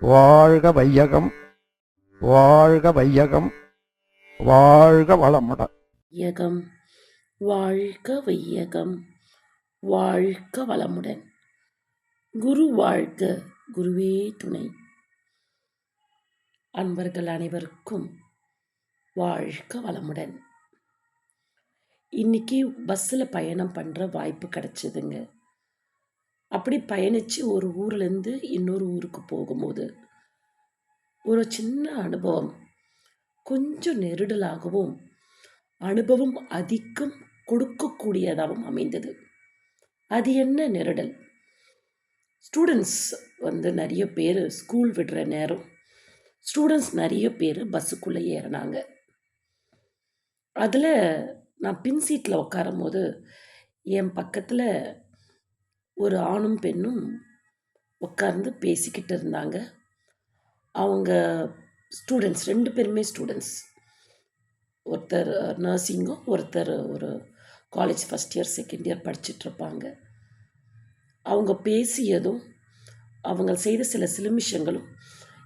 வாழ்க வையகம் வாழ்க வையகம் வாழ்க வளமுடன் வையகம் வாழ்க வையகம் வாழ்க வளமுடன். குரு வாழ்க குருவே துணை. அன்பர்கள் அனைவருக்கும் வாழ்க வளமுடன். இன்னைக்கு பஸ்ஸில் பயணம் பண்ணுற வாய்ப்பு கிடச்சிதுங்க. அப்படி பயணித்து ஒரு ஊர்லேருந்து இன்னொரு ஊருக்கு போகும்போது ஒரு சின்ன அனுபவம். கொஞ்சம் நெருடலாகவும் அனுபவம் அதிகம் கொடுக்கக்கூடியதாகவும் அமைந்தது. அது என்ன நெருடல்? ஸ்டூடெண்ட்ஸ் வந்து நிறைய பேர் ஸ்கூல் விடுற நேரம் ஸ்டூடெண்ட்ஸ் நிறைய பேர் பஸ்ஸுக்குள்ளே ஏறினாங்க. அதில் நான் பின் சீட்டில் உட்காரும் போது என் பக்கத்தில் ஒரு ஆணும் பெண்ணும் உட்கார்ந்து பேசிக்கிட்டு இருந்தாங்க. அவங்க ஸ்டூடெண்ட்ஸ் ரெண்டு பேருமே ஸ்டூடெண்ட்ஸ் ஒருத்தர் நர்சிங்கும் ஒருத்தர் ஒரு college first year second year படிச்சிட்ருப்பாங்க. அவங்க பேசியதும் அவங்க செய்த சில சிலுமிஷங்களும்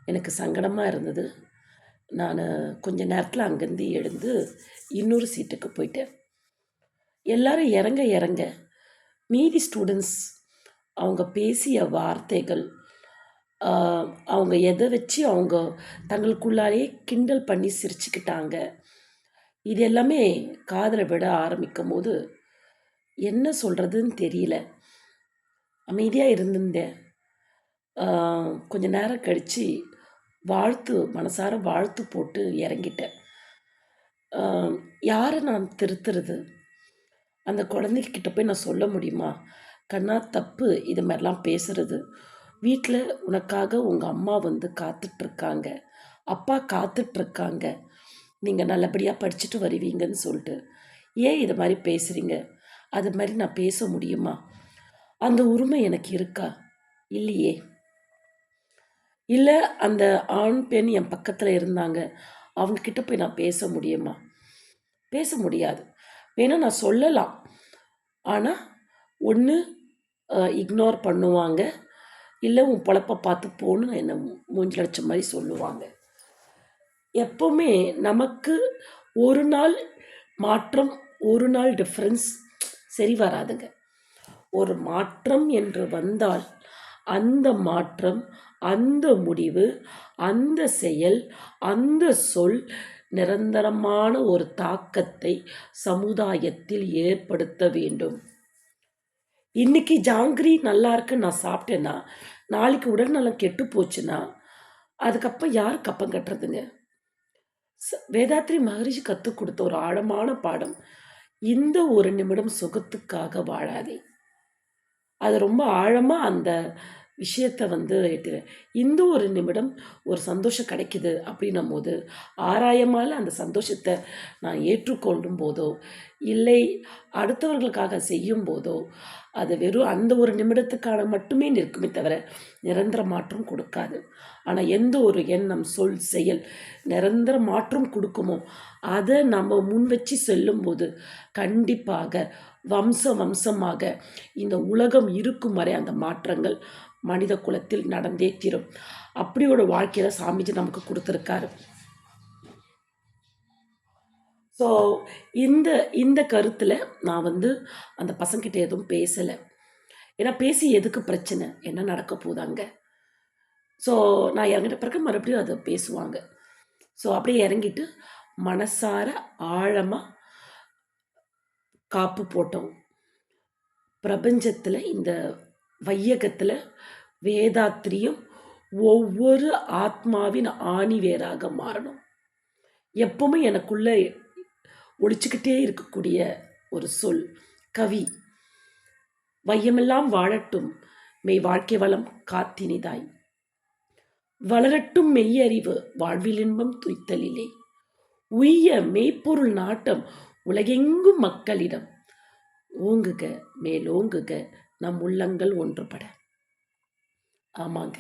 எனக்கு சங்கடமாக இருந்தது. நான் கொஞ்ச நேரத்தில் அங்கேருந்து எழுந்து இன்னொரு சீட்டுக்கு போயிட்டேன். எல்லாரும் இறங்க இறங்க மீதி ஸ்டூடெண்ட்ஸ் அவங்க பேசிய வார்த்தைகள் அவங்க எதை வச்சு அவங்க தங்களுக்குள்ளாலே கிண்டல் பண்ணி சிரிச்சுக்கிட்டாங்க. இது எல்லாமே காதலை விட ஆரம்பிக்கும் போது என்ன சொல்கிறதுன்னு தெரியல. அமைதியாக இருந்திருந்தேன். கொஞ்ச நேரம் கழித்து வாழ்த்து மனசார வாழ்த்து போட்டு இறங்கிட்டேன். யாரை நான் திருத்துறது? அந்த குழந்தைக்கிட்ட போய் நான் சொல்ல முடியுமா? கண்ணா தப்பு இது மாதிரிலாம் பேசுறது. வீட்டில் உனக்காக உங்கள் அம்மா வந்து காத்துட்ருக்காங்க. அப்பா காத்துட்ருக்காங்க. நீங்கள் நல்லபடியாக படிச்சுட்டு வருவீங்கன்னு சொல்லிட்டு. ஏன் இது மாதிரி பேசுகிறீங்க அது மாதிரி நான் பேச முடியுமா? அந்த உரிமை எனக்கு இருக்கா? இல்லையே. இல்லை அந்த ஆண் பெண் என் பக்கத்தில் இருந்தாங்க. அவங்கக்கிட்ட போய் நான் பேச முடியுமா? பேச முடியாது. வேணால் நான் சொல்லலாம். ஆனால் ஒன்று இக்னோர் பண்ணுவாங்க. இல்லை உன் பொழப்ப பார்த்து போன்னு என்னை மூஞ்சில் மாதிரி சொல்லுவாங்க. எப்போவுமே நமக்கு ஒரு நாள் மாற்றம் ஒரு நாள் டிஃப்ரென்ஸ் சரி வராதுங்க. ஒரு மாற்றம் என்று வந்தால் அந்த மாற்றம் அந்த முடிவு அந்த செயல் அந்த சொல் நிரந்தரமான ஒரு தாக்கத்தை சமுதாயத்தில் ஏற்படுத்த வேண்டும். இன்னைக்கு ஜாங்கிரி நல்லா இருக்குன்னு நான் சாப்பிட்டேன்னா நாளைக்கு உடல்நலம் கெட்டு போச்சுன்னா அதுக்கப்புறம் யார் கப்பம் கட்டுறதுங்க? வேதாத்ரி மகரிஷி கற்றுக் கொடுத்த ஒரு ஆழமான பாடம். இந்த ஒரு நிமிடம் சுகத்துக்காக வாழாதே. அது ரொம்ப ஆழமாக அந்த விஷயத்தை வந்து எட்டு இந்த ஒரு நிமிடம் ஒரு சந்தோஷம் கிடைக்குது அப்படின்னும் போது ஆராயமால் அந்த சந்தோஷத்தை நான் ஏற்றுக்கொள்ளும் போதோ இல்லை அடுத்தவர்களுக்காக செய்யும் போதோ அது வெறும் அந்த ஒரு நிமிடத்துக்கான மட்டுமே நிற்குமே தவிர நிரந்தர மாற்றம் கொடுக்காது. ஆனால் எந்த ஒரு எண்ணம் சொல் செயல் நிரந்தர மாற்றம் கொடுக்குமோ அதை நம்ம முன் வச்சு செல்லும்போது கண்டிப்பாக வம்ச வம்சமாக இந்த உலகம் இருக்கும் வரை அந்த மாற்றங்கள் மனித குலத்தில் நடந்தே தீரும். அப்படி ஒரு வாழ்க்கையில சாமிஜி நமக்கு கொடுத்துருக்காரு. ஸோ இந்த இந்த கருத்தில் நான் வந்து அந்த பசங்கிட்ட எதுவும் பேசலை. ஏன்னா பேசி எதுக்கு பிரச்சனை? என்ன நடக்க போகுது அங்கே? ஸோ நான் இறங்கிட்ட பிறகு மறுபடியும் அதை பேசுவாங்க. ஸோ அப்படியே இறங்கிட்டு மனசார ஆழமாக காப்பு போட்டோம். பிரபஞ்சத்தில் இந்த வையகத்தில் வேதாத்திரியும் ஒவ்வொரு ஆத்மாவின் ஆணிவேராக மாறணும். எப்பவுமே எனக்குள்ளே ஒழிச்சுக்கிட்டே இருக்கக்கூடிய ஒரு சொல் கவி வையமெல்லாம் வாழட்டும் மெய் வாழ்க்கை வளம் காத்தினிதாய். வளரட்டும் மெய்யறிவு வாழ்வில் இன்பம் துய்த்தலிலே. உய்ய மெய்ப்பொருள் நாட்டம் உலகெங்கும் மக்களிடம். ஓங்குக மேலோங்குக நம் உள்ளங்கள் ஒன்றுபட. ஆமாங்க.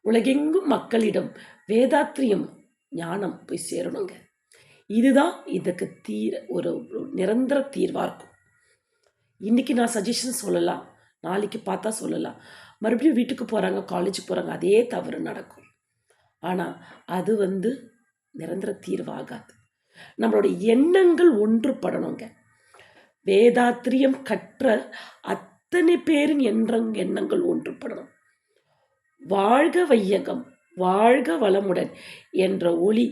உலகெங்கும் மக்களிடம் வேதாத்திரியம் ஞானம் போய் சேரணுங்க. இதுதான் இதுக்கு தீர ஒரு நிரந்தர தீர்வாக இருக்கும். இன்றைக்கி நான் சஜஷன் சொல்லலாம். நாளைக்கு பார்த்தா சொல்லலாம். மறுபடியும் வீட்டுக்கு போகிறாங்க காலேஜுக்கு போகிறாங்க அதே தவறு நடக்கும். ஆனால் அது வந்து நிரந்தர தீர்வாகாது. நம்மளோட எண்ணங்கள் ஒன்றுபடணுங்க. வேதாத்திரியம் கற்ற அத்தனை பேரின் எண்ணங் எண்ணங்கள் ஒன்றுபடணும். வாழ்க வையகம் வாழ்க வளமுடன் என்ற ஒளி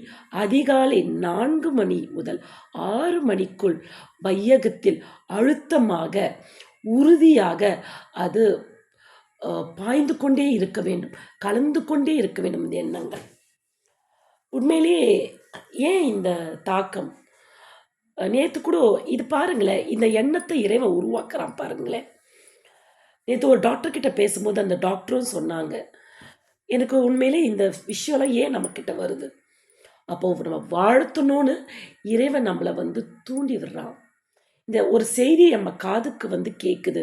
அதிகாலை நான்கு மணி முதல் ஆறு மணிக்குள் வையகத்தில் அழுத்தமாக உறுதியாக அது பாய்ந்து கொண்டே இருக்க வேண்டும் கலந்து கொண்டே இருக்க வேண்டும் இந்த எண்ணங்கள். உண்மையிலேயே ஏன் இந்த தாக்கம்? நேற்று கூட இது பாருங்களேன் இந்த எண்ணத்தை இறைவன் உருவாக்குறான் பாருங்களேன். நேற்று ஒரு டாக்டர்கிட்ட பேசும்போது அந்த டாக்டரும் சொன்னாங்க எனக்கு உண்மையிலே இந்த விஷயம்லாம் ஏன் நம்மக்கிட்ட வருது? அப்போது நம்ம வாழ்த்தணும்னு இறைவன் நம்மளை வந்து தூண்டி விடுறான். இந்த ஒரு செய்தி நம்ம காதுக்கு வந்து கேட்குது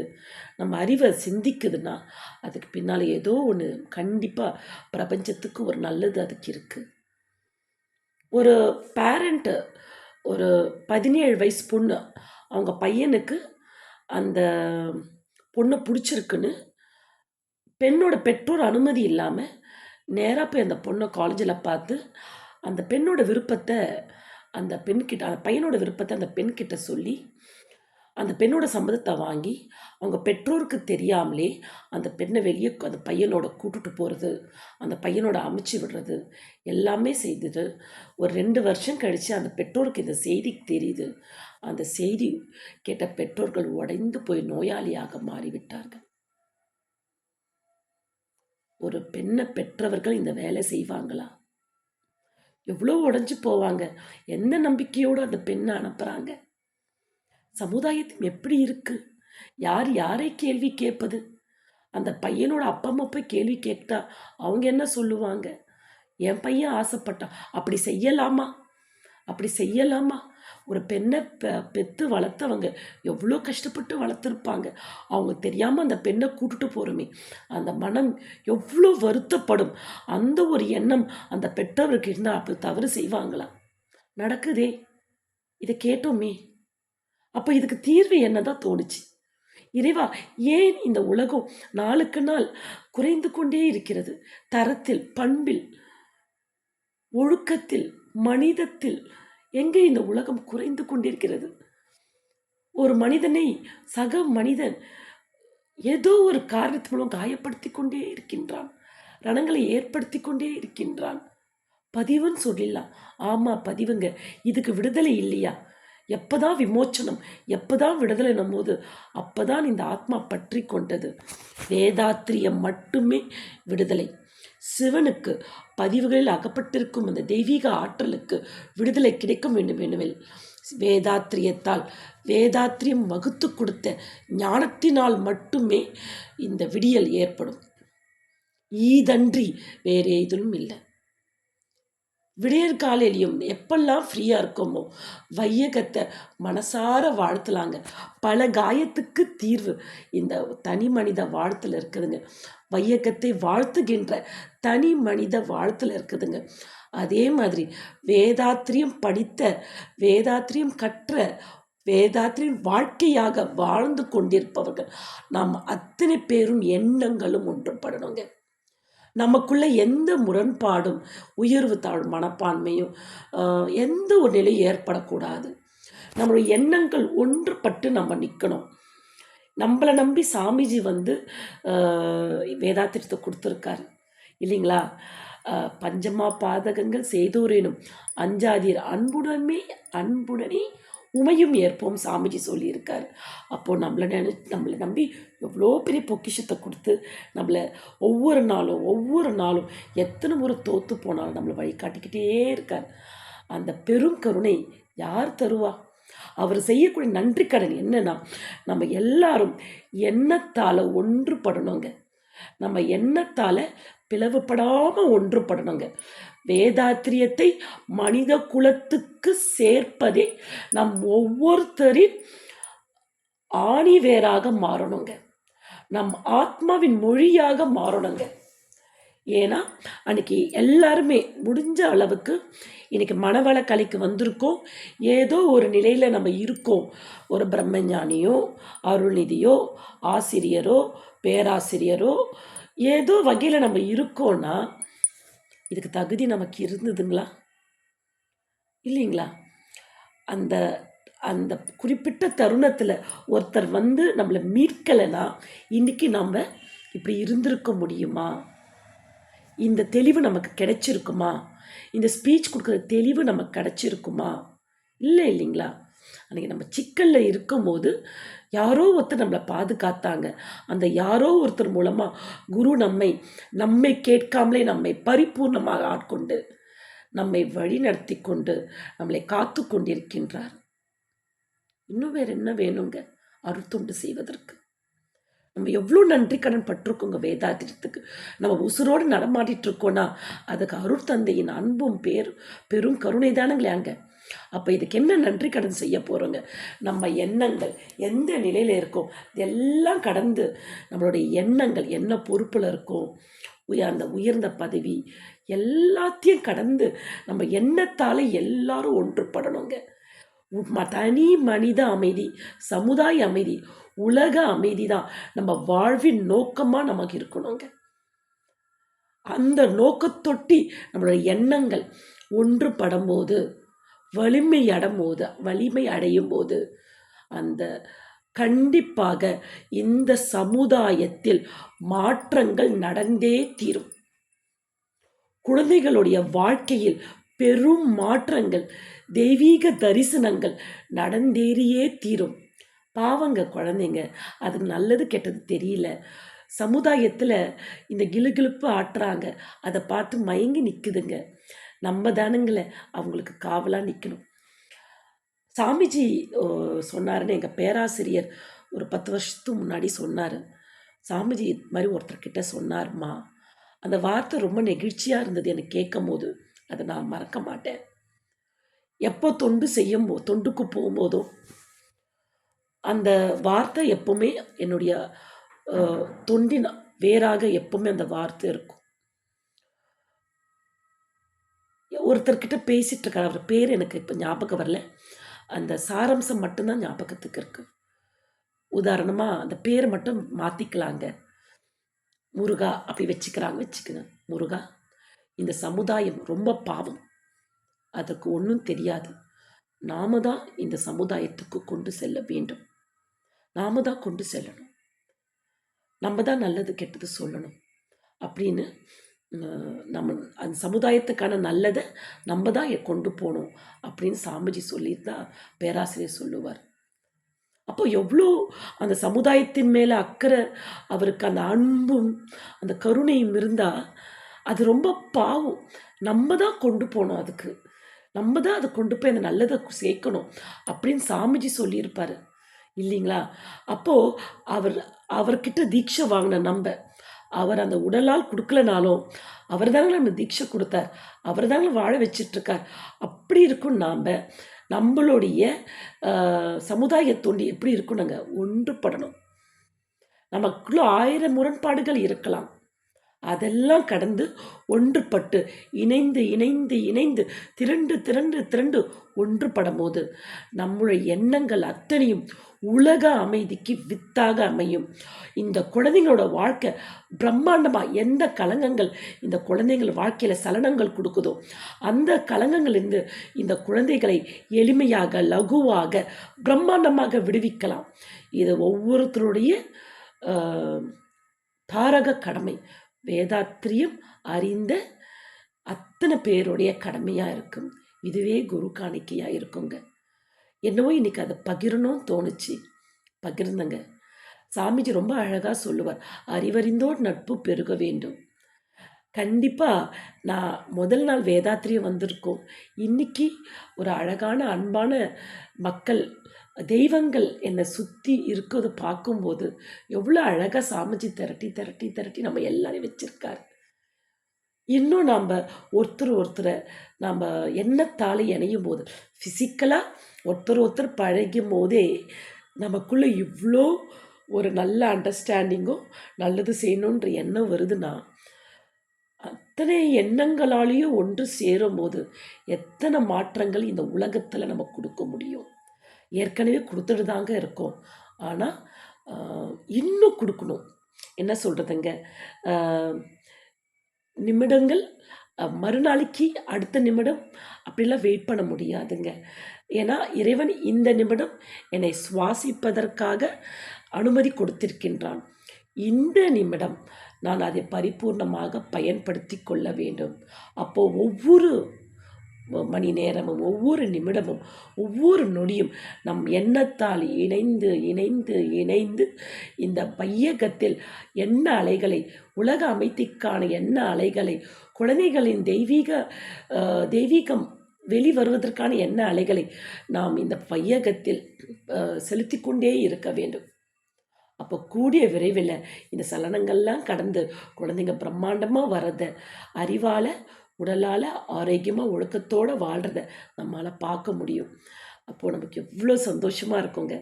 நம்ம அறிவை சிந்திக்குதுன்னா அதுக்கு பின்னால் ஏதோ ஒன்று கண்டிப்பாக பிரபஞ்சத்துக்கு ஒரு நல்லது அதுக்கு இருக்குது ஒரு பேரண்ட்டு ஒரு பதினேழு வயசு பொண்ணு அவங்க பையனுக்கு அந்த பொண்ணை பிடிச்சிருக்குன்னு பெண்ணோட பெற்றோர் அனுமதி இல்லாமல் நேராக போய் அந்த பொண்ணை காலேஜில் பார்த்து அந்த பெண்ணோட விருப்பத்தை அந்த பெண்கிட்ட அந்த பையனோட விருப்பத்தை அந்த பெண்கிட்ட சொல்லி அந்த பெண்ணோட சம்மதத்தை வாங்கி அவங்க பெற்றோருக்கு தெரியாமலே அந்த பெண்ணை வெளியே அந்த பையனோட கூட்டுட்டு போகிறது அந்த பையனோட அமைச்சு விடுறது எல்லாமே செய்தது. ஒரு ரெண்டு வருஷம் கழித்து அந்த பெற்றோருக்கு இந்த செய்தி தெரியுது. அந்த செய்தி கேட்ட பெற்றோர்கள் உடைந்து போய் நோயாளியாக மாறிவிட்டார்கள். ஒரு பெண்ணை பெற்றவர்கள் இந்த வேலை செய்வாங்களா? எவ்வளோ உடஞ்சி போவாங்க? எந்த நம்பிக்கையோடு அந்த பெண்ணை அனுப்புகிறாங்க சமுதாயத்தில் எப்படி இருக்கு? யார் யாரை கேள்வி கேட்பது? அந்த பையனோட அப்பா அம்மா போய் கேள்வி கேட்டா அவங்க என்ன சொல்லுவாங்க? என் பையன் ஆசைப்பட்டான். அப்படி செய்யலாமா? அப்படி செய்யலாமா? ஒரு பெண்ணை பெ பெற்று வளர்த்தவங்க எவ்வளோ கஷ்டப்பட்டு வளர்த்துருப்பாங்க. அவங்க தெரியாமல் அந்த பெண்ணை கூட்டுட்டு போகிறோமே அந்த மனம் எவ்வளோ வருத்தப்படும். அந்த ஒரு எண்ணம் அந்த பெற்றவருக்கு இருந்தால் அப்படி தவறு செய்வாங்களா? நடக்குதே. இதை கேட்டோமே. அப்போ இதுக்கு தீர்வு என்னதான் தோணுச்சு? இறைவா ஏன் இந்த உலகம் நாளுக்கு நாள் குறைந்து கொண்டே இருக்கிறது? தரத்தில் பண்பில் ஒழுக்கத்தில் மனிதத்தில் எங்கே இந்த உலகம் குறைந்து கொண்டிருக்கிறது? ஒரு மனிதனை சக மனிதன் ஏதோ ஒரு காரணத்து மூலம் காயப்படுத்தி கொண்டே இருக்கின்றான். ரணங்களை ஏற்படுத்தி கொண்டே இருக்கின்றான். பதிவுன்னு சொல்லிடலாம். ஆமாம் பதிவுங்க. இதுக்கு விடுதலை இல்லையா? எப்போ தான் விமோச்சனம் எப்பதான் விடுதலைன்னும் அப்போ தான் இந்த ஆத்மா பற்றி கொண்டது. வேதாத்திரியம் மட்டுமே விடுதலை. சிவனுக்கு பதிவுகளில் அகப்பட்டிருக்கும் அந்த தெய்வீக ஆற்றலுக்கு விடுதலை கிடைக்கும் வேண்டும் வேண்டுமெல் வேதாத்திரியத்தால் வேதாத்திரியம் வகுத்து கொடுத்த ஞானத்தினால் மட்டுமே இந்த விடியல் ஏற்படும். ஈதன்றி வேறு ஏதிலும் இல்லை. விடியற் காலையிலையும் எப்பெல்லாம் ஃப்ரீயாக இருக்கோமோ வையகத்தை மனசார வாழ்த்தலாங்க. பல காயத்துக்கு தீர்வு. இந்த தனி மனித வாழ்த்தில் இருக்குதுங்க. வையகத்தை வாழ்த்துகின்ற தனி மனித வாழ்த்தில் இருக்குதுங்க. அதே மாதிரி வேதாத்திரியம் படித்த வேதாத்திரியம் கற்ற வேதாத்திரியின் வாழ்க்கையாக வாழ்ந்து கொண்டிருப்பவர்கள் நாம் அத்தனை பேரும் எண்ணங்களும் ஒன்றுபடணுங்க. நமக்குள்ள எந்த முரண்பாடும் உயர்வு தாழ் மனப்பான்மையும் எந்த ஒரு நிலையும் ஏற்படக்கூடாது. நம்மளுடைய எண்ணங்கள் ஒன்றுபட்டு நம்ம நிற்கணும் நம்மளை நம்பி சாமிஜி வந்து வேதாத்திரத்தை கொடுத்துருக்காரு. இல்லைங்களா? பஞ்சமா பாதகங்கள் செய்தோரேனும் அஞ்சாதீர் அன்புடனே அன்புடனே உமையும் ஏற்போம் சாமிஜி சொல்லியிருக்காரு. அப்போது நம்மளை நினை நம்மளை நம்பி எவ்வளோ பெரிய பொக்கிஷத்தை கொடுத்து நம்மளை ஒவ்வொரு நாளும் ஒவ்வொரு நாளும் எத்தனை முறை தோற்று போனாலும் நம்மளை வழிகாட்டிக்கிட்டே இருக்கார். அந்த பெரும் கருணை யார் தருவா? அவர் செய்யக்கூடிய நன்றி கடன் என்னன்னா நம்ம எல்லாரும் எண்ணத்தால் ஒன்றுபடணுங்க. நம்ம எண்ணத்தால் பிளவுபடாமல் ஒன்றுபடணுங்க. வேதாத்திரியத்தை மனித குலத்துக்கு சேர்ப்பதே நம் ஒவ்வொருத்தரின் ஆணிவேராக மாறணுங்க. நம் ஆத்மாவின் மொழியாக மாறணுங்க. ஏன்னா அன்னைக்கு எல்லாருமே முடிஞ்ச அளவுக்கு இன்னைக்கு மனவள கலைக்கு வந்திருக்கோம். ஏதோ ஒரு நிலையில் நம்ம இருக்கோம். ஒரு பிரம்மஞானியோ அருள்நிதியோ ஆசிரியரோ பேராசிரியரோ ஏதோ வகையில் நம்ம இருக்கோன்னா இதுக்கு தகுதி நமக்கு இருந்ததுங்களா? இல்லைங்களா? அந்த அந்த குறிப்பிட்ட தருணத்தில் ஒருத்தர் வந்து நம்மளை மீட்கலைன்னா இன்றைக்கி நம்ம இப்படி இருந்திருக்க முடியுமா? இந்த தெளிவு நமக்கு கிடைச்சிருக்குமா? இந்த ஸ்பீச் கொடுக்குற தெளிவு நமக்கு கிடைச்சிருக்குமா? இல்லை இல்லைங்களா? அன்றைக்கி நம்ம சிக்கலில் இருக்கும்போது யாரோ ஒருத்தர் நம்மளை பாதுகாத்தாங்க. அந்த யாரோ ஒருத்தர் மூலமாக குரு நம்மை நம்மை கேட்காமலே நம்மை பரிபூர்ணமாக ஆட்கொண்டு நம்மை வழி நடத்தி கொண்டு நம்மளை காத்து கொண்டிருக்கின்றார். இன்னும் வேறு என்ன வேணுங்க? அறுத்துண்டு செய்வதற்கு. நம்ம எவ்வளோ நன்றி கடன் பட்டிருக்கோங்க வேதாத்திரத்துக்கு நம்ம உசுரோடு நடமாடிட்டு இருக்கோன்னா அதுக்கு அருட்தந்தையின் அன்பும் பேர் பெரும் கருணை தானுங்களேங்க அப்போ இதுக்கு என்ன நன்றி கடன் செய்ய போகிறோங்க நம்ம எண்ணங்கள் எந்த நிலையில் இருக்கோம்? இதெல்லாம் கடந்து நம்மளுடைய எண்ணங்கள் என்ன பொறுப்பில் இருக்கோம்? அந்த உயர்ந்த பதவி எல்லாத்தையும் கடந்து நம்ம எண்ணத்தால் எல்லாரும் ஒன்றுபடணுங்க. தனி மனித அமைதி சமுதாய அமைதி உலக அமைதி தான் நம்ம வாழ்வின் நோக்கமாக நமக்கு இருக்கணுங்க. அந்த நோக்கத்தொட்டி நம்மளுடைய எண்ணங்கள் ஒன்று போது வலிமை அடைம்போது வலிமை அடையும் போது அந்த கண்டிப்பாக இந்த சமுதாயத்தில் மாற்றங்கள் நடந்தே தீரும். குழந்தைகளுடைய வாழ்க்கையில் பெரும் மாற்றங்கள் தெய்வீக தரிசனங்கள் நடந்தேறியே தீரும். பாவங்க குழந்தைங்க அதுக்கு நல்லது கெட்டது தெரியல. சமுதாயத்தில் இந்த கிளுகிழுப்பு ஆட்டுறாங்க அதை பார்த்து மயங்கி நிற்குதுங்க நம்ம தானுங்களே அவங்களுக்கு காவலாக நிற்கணும் சாமிஜி சொன்னாருன்னு எங்கள் பேராசிரியர் ஒரு பத்து வருஷத்துக்கு முன்னாடி சொன்னார். சாமிஜி இது மாதிரி ஒருத்தர்கிட்ட சொன்னார்மா அந்த வார்த்தை ரொம்ப நெகிழ்ச்சியாக இருந்தது எனக்கு கேட்கும் போது அதை நான் மறக்க மாட்டேன். எப்போ தொண்டு செய்யும் போ தொண்டுக்கு போகும்போதோ அந்த வார்த்தை எப்பவுமே என்னுடைய தொண்டின் வேறாக எப்பவுமே அந்த வார்த்தை இருக்கும். ஒருத்தர்கிட்ட பேசிட்டு இருக்காரு அவர் பேர் எனக்கு இப்போ ஞாபகம் வரல. அந்த சாரம்சம் மட்டும்தான் ஞாபகத்துக்கு இருக்குது உதாரணமாக அந்த பேரை மட்டும் மாற்றிக்கலாங்க முருகா அப்படி வச்சுக்கிறாங்க வச்சுக்கங்க. முருகா இந்த சமுதாயம் ரொம்ப பாவம். அதற்கு ஒன்றும் தெரியாது. நாம தான் இந்த சமுதாயத்துக்கு கொண்டு செல்ல வேண்டும். நாம தான் கொண்டு செல்லணும். நம்ம தான் நல்லது கெட்டது சொல்லணும். அப்படின்னு நம்ம அந்த சமுதாயத்துக்கான நல்லதை நம்ம தான் கொண்டு போகணும் அப்படின்னு சாமிஜி சொல்லியிருந்தா பேராசிரியர் சொல்லுவார். அப்போ எவ்வளோ அந்த சமுதாயத்தின் மேலே அக்கறை அவருக்கு அந்த அன்பும் அந்த கருணையும் இருந்தால் அது ரொம்ப பாவம். நம்ம தான் கொண்டு போகணும் அதுக்கு. நம்ம தான் அதை கொண்டு போய் அந்த நல்லதை சேர்க்கணும் அப்படின்னு சாமிஜி சொல்லியிருப்பார். இல்லைங்களா? அப்போது அவர் அவர்கிட்ட தீட்சை வாங்கின நம்ம அவர் அந்த உடலால் கொடுக்கலனாலும் அவர் தாங்க நம்ம தீட்சை கொடுத்தார். அவர் தாங்க வாழ வச்சிட்ருக்கார். அப்படி இருக்கும் நாம் நம்மளுடைய சமுதாயத்தோண்டி எப்படி தொண்டு எப்படி இருக்கணுங்க ஒன்றுபடணும். நமக்குள்ள ஆயிரம் முரண்பாடுகள் இருக்கலாம். அதெல்லாம் கடந்து ஒன்றுபட்டு இணைந்து இணைந்து இணைந்து திரண்டு திரண்டு திரண்டு ஒன்றுபடும் போது நம்முடைய எண்ணங்கள் அத்தனையும் உலக அமைதிக்கு வித்தாக அமையும். இந்த குழந்தைங்களோட வாழ்க்கை பிரம்மாண்டமாக எந்த கலங்கங்கள் இந்த குழந்தைங்கள் வாழ்க்கையில் சலனங்கள் கொடுக்குதோ அந்த கலங்கங்கள்லேருந்து இந்த குழந்தைகளை எளிமையாக லகுவாக பிரம்மாண்டமாக விடுவிக்கலாம். இது ஒவ்வொருத்தருடைய தாரக கடமை. வேதாத்திரியம் அறிந்த அத்தனை பேருடைய கடமையாக இருக்கும். இதுவே குரு காணிக்கையாக இருக்குங்க. என்னவோ இன்னைக்கு அதை பகிரணும்னு தோணுச்சு. பகிர்ந்தங்க. சாமிஜி ரொம்ப அழகாக சொல்லுவார். அறிவறிந்தோர் நட்பு பெருக வேண்டும். கண்டிப்பாக நான் முதல் நாள் வேதாத்திரியம் வந்திருக்கோம். இன்னைக்கு ஒரு அழகான அன்பான மக்கள் தெய்வங்கள் என்னை சுற்றி இருக்கிறது பார்க்கும்போது எவ்வளோ அழகாக சாமிஜி திரட்டி திரட்டி திரட்டி நம்ம எல்லாரையும் வச்சுருக்காரு. இன்னும் நாம் ஒருத்தர் ஒருத்தரை நம்ம எண்ணத்தால் இணையும் போது ஃபிசிக்கலாக ஒருத்தர் ஒருத்தர் பழகும் போதே நமக்குள்ளே இவ்வளோ ஒரு நல்ல அண்டர்ஸ்டாண்டிங்கும் நல்லது செய்யணுன்ற எண்ணம் வருதுன்னா அத்தனை எண்ணங்களாலேயும் ஒன்று சேரும்போது எத்தனை மாற்றங்கள் இந்த உலகத்தில் நம்ம கொடுக்க முடியும்? ஏற்கனவே கொடுத்துட்டு தாங்க இருக்கோம் ஆனால் இன்னும் கொடுக்கணும். என்ன சொல்கிறதுங்க நிமிடங்கள் மறுநாளைக்கு அடுத்த நிமிடம் அப்படிலாம் வெயிட் பண்ண முடியாதுங்க. ஏன்னா இறைவன் இந்த நிமிடம் என்னை சுவாசிப்பதற்காக அனுமதி கொடுத்திருக்கின்றான். இந்த நிமிடம் நான் அதை பரிபூர்ணமாக பயன்படுத்தி கொள்ள வேண்டும். அப்போ ஒவ்வொரு மணி நேரமும் ஒவ்வொரு நிமிடமும் ஒவ்வொரு நொடியும் நம் எண்ணத்தால் இணைந்து இணைந்து இணைந்து இந்த பையகத்தில் எண்ண அலைகளை உலக அமைதிக்கான எண்ண அலைகளை குழந்தைகளின் தெய்வீக தெய்வீகம் வெளிவருவதற்கான எண்ண அலைகளை நாம் இந்த பையகத்தில் செலுத்தி கொண்டே இருக்க வேண்டும். அப்போ கூடிய விரைவில் இந்த சலனங்கள்லாம் கடந்து குழந்தைங்க பிரம்மாண்டமாக வரத அறிவால் உடலால் ஆரோக்கியமாக ஒழுக்கத்தோடு வாழ்கிறத நம்மளால் பார்க்க முடியும். அப்போது நமக்கு எவ்வளோ சந்தோஷமாக இருக்குங்க.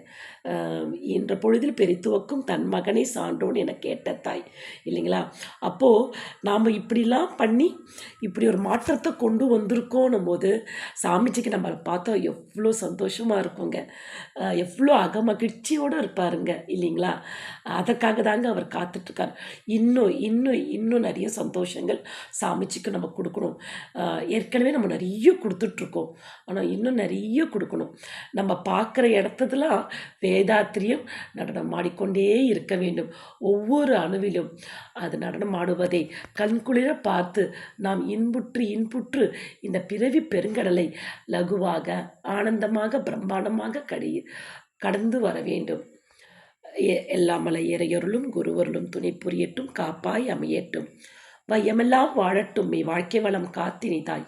என்ற இன்ற பொழுதில் பெரித்துவக்கும் தன் மகனை சான்றோன்னு என கேட்ட தாய் இல்லைங்களா? அப்போது நாம் இப்படிலாம் பண்ணி இப்படி ஒரு மாற்றத்தை கொண்டு வந்திருக்கோன்னும் போது சாமிஜிக்கு நம்ம பார்த்தா எவ்வளோ சந்தோஷமாக இருக்குங்க. எவ்வளோ அகமகிழ்ச்சியோடு இருப்பாருங்க இல்லைங்களா? அதற்காக தாங்க அவர் காத்துட்ருக்கார். இன்னும் இன்னும் இன்னும் நிறைய சந்தோஷங்கள் சாமிஜிக்கு நம்ம கொடுக்கணும். ஏற்கனவே நம்ம நிறைய கொடுத்துட்ருக்கோம். ஆனால் இன்னும் நிறைய கொடுக்கணும். நம்ம பார்க்குற இடத்துலலாம் வேதாத்திரியம் நடனம் ஆடிக்கொண்டே இருக்க வேண்டும். ஒவ்வொரு அணுவிலும் அது நடனம் ஆடுவதை கண்குளிர பார்த்து நாம் இன்புற்று இன்புற்று இந்த பிறவி பெருங்கடலை லகுவாக ஆனந்தமாக பிரம்மாண்டமாக கடி கடந்து வர வேண்டும். எ- எல்லாமல இறையொருளும் குருவருளும் துணை புரியட்டும் காப்பாய் அமையட்டும். வையமெல்லாம் வாழட்டும் மெய் வாழ்க்கை வளம் காத்தினிதாய்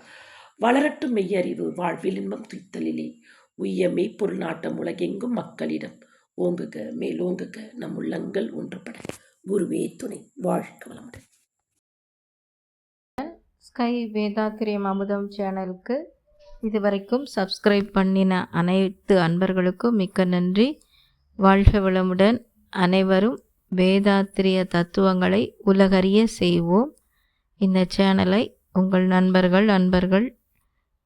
வளரட்டும் மெய்யறிவு வாழ்வில் இன்பம் துய்த்தலிலே. உய்ய மெய்ப்பொருள் நாட்டம் உலகெங்கும் மக்களிடம். ஓங்குக மேலோங்குக நம் உள்ளங்கள் ஒன்றுபட. குருவே துணை வாழ்க வளமுடன். ஸ்கை வேதாத்திரியம் அமுதம் சேனலுக்கு இதுவரைக்கும் சப்ஸ்கிரைப் பண்ணின அனைத்து அன்பர்களுக்கும் மிக்க நன்றி. வாழ்க வளமுடன். அனைவரும் வேதாத்திரிய தத்துவங்களை உலகறிய செய்வோம். இந்த சேனலை உங்கள் நண்பர்கள் அன்பர்கள்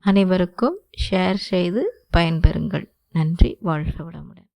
அனைவருக்கும் ஷேர் செய்து பயன்பெறுங்கள். நன்றி. வாழ்க வளமுடன்.